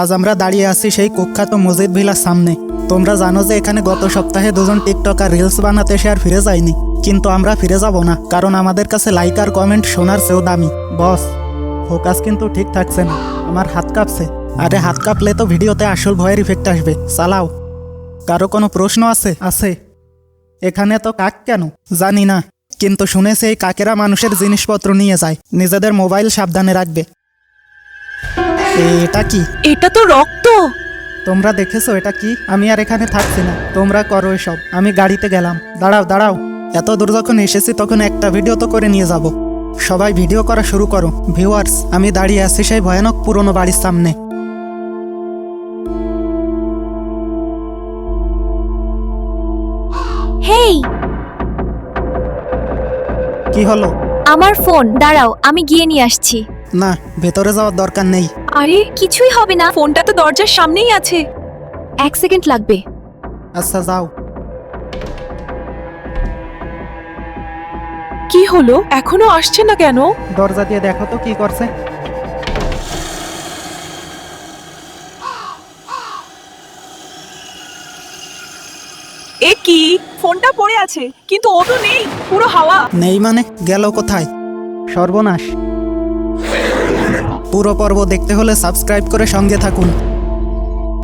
আজ আমরা দাঁড়িয়ে আছি সেই কুখ্যাত মসজিদ ভিলার সামনে। তোমরা জানো যে এখানে গত সপ্তাহে দুজন টিকটকার রিলস বানাতে সে আর ফিরে যায়নি। কিন্তু আমরা ফিরে যাব না, কারণ আমাদের কাছে লাইক আর কমেন্ট শোনার চেয়েও দামি। বস, ফোকাস কিন্তু ঠিক থাকছে না। আমার হাত কাঁপছে। আরে হাত কাঁপলে তো ভিডিওতে আসল ভয়ের ইফেক্ট আসবে। চালাও। কারও কোনো প্রশ্ন আছে? আছে। এখানে তো কাক কেন? জানি না। কিন্তু শুনেছি এই কাকেরা মানুষের জিনিসপত্র নিয়ে যায়। নিজেদের মোবাইল সাবধানে রাখবে। এটা কি? এটা তো রক্ত। তোমরা দেখেছ এটা কি? আমি আর এখানে থাকছি না। তোমরা করো এসব। আমি গাড়িতে গেলাম। দাঁড়াও দাঁড়াও। এত দূর যখন এসেছি তখন একটা ভিডিও তো করে নিয়ে যাব। সবাই ভিডিও করা শুরু করো। ভিউয়ার্স আমি দাঁড়িয়ে আছি সেই ভয়ানক পুরনো বাড়ির সামনে। হেই! কি হলো? আমার ফোন দাঁড়াও আমি গিয়ে নিয়ে আসছি। না ভেতরে যাওয়ার দরকার নেই। আরে কিছুই হবে না। ফোনটা তো দরজার সামনেই আছে। এক সেকেন্ড লাগবে। আচ্ছা যাও। কি হলো? এখনও আসছে না কেন? দরজা দিয়ে দেখো তো কি করছে। এ কি? ফোনটা পড়ে আছে কিন্তু ও তো নেই পুরো হাওয়া। নেই মানে? গেল কোথায়? সর্বনাশ। পুরো পর্ব দেখতে হলে সাবস্ক্রাইব করে সঙ্গে থাকুন।